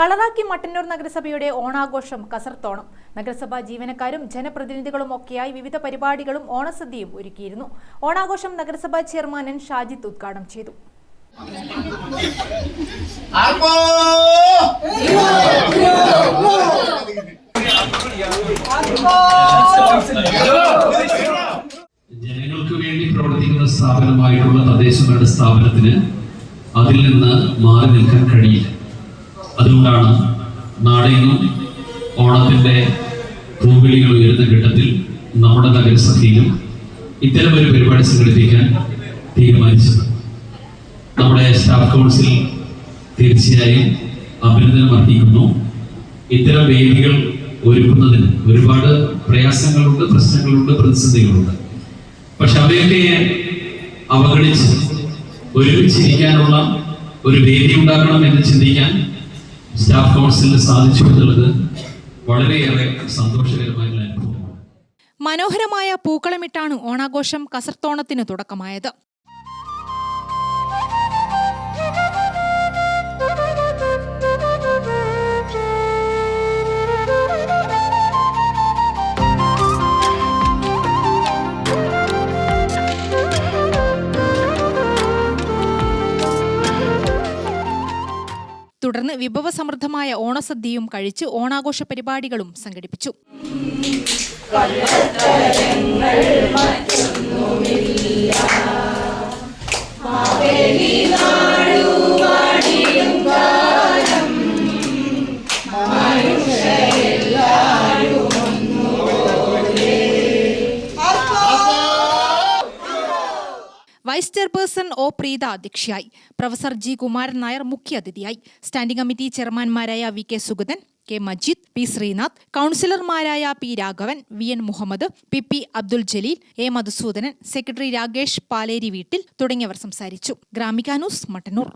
കളറാക്കി മട്ടന്നൂർ നഗരസഭയുടെ ഓണാഘോഷം കസർത്തോണം. നഗരസഭാ ജീവനക്കാരും ജനപ്രതിനിധികളും ഒക്കെയായി വിവിധ പരിപാടികളും ഓണസദ്യയും ഒരുക്കിയിരുന്നു. ഓണാഘോഷം നഗരസഭാ ചെയർമാൻ എൻ ഷാജിത്ത് ഉദ്ഘാടനം ചെയ്തു. ജനങ്ങൾക്ക് വേണ്ടി പ്രവർത്തിക്കുന്ന സ്ഥാപനമായിട്ടുള്ള തദ്ദേശഭരണ സ്ഥാപനത്തിന് അതിൽ നിന്ന് മാറി നിൽക്കാൻ കഴിയില്ല. നാടെങ്ങും ഓണത്തിന്റെ പൂവിളികൾ ഉയരുന്ന ഘട്ടത്തിൽ നമ്മുടെ നഗരസഭയിലും ഇത്തരം ഒരു പരിപാടി സംഘടിപ്പിക്കാൻ തീരുമാനിച്ചത്. നമ്മുടെ സ്റ്റാഫ് കൗൺസിൽ തീർച്ചയായും അഭിനന്ദനം അർഹിക്കുന്നു. ഇത്തരം വേദികൾ ഒരുക്കുന്നതിന് ഒരുപാട് പ്രയാസങ്ങളുണ്ട് പ്രശ്നങ്ങളുണ്ട് പ്രതിസന്ധികളുണ്ട്. പക്ഷെ അവയൊക്കെ അവഗണിച്ച് ഒരുമിച്ചിരിക്കാനുള്ള ഒരു വേദി ഉണ്ടാക്കണം എന്ന് ചിന്തിക്കാൻ സ്റ്റാഫ് കൗൺസിലിന് സാധിച്ചു എന്നുള്ളത് വളരെയേറെ സന്തോഷകരമായ അനുഭവമാണ്. മനോഹരമായ പൂക്കളമിട്ടാണ് ഓണാഘോഷം കസർത്തോണത്തിന് തുടക്കമായത്. തുടർന്ന് വിഭവസമൃദ്ധമായ ഓണസദ്യയും കഴിച്ച് ഓണാഘോഷ പരിപാടികളും സംഘടിപ്പിച്ചു. വൈസ് ചെയർപേഴ്സൺ ഒ പ്രീത അധ്യക്ഷയായി. പ്രൊഫസർ ജി കുമാരൻ നായർ മുഖ്യാതിഥിയായി standing committee ചെയർമാൻമാരായ V K Sugathan K Majeed P Sreenath കൗൺസിലർമാരായ P Raghavan V N Muhammad P P Abdul Jaleel A Madhusoodanan secretary Rakesh Paleri വീട്ടിൽ തുടങ്ങിയവർ സംസാരിച്ചു. ഗ്രാമികാനൂസ് മട്ടന്നൂർ.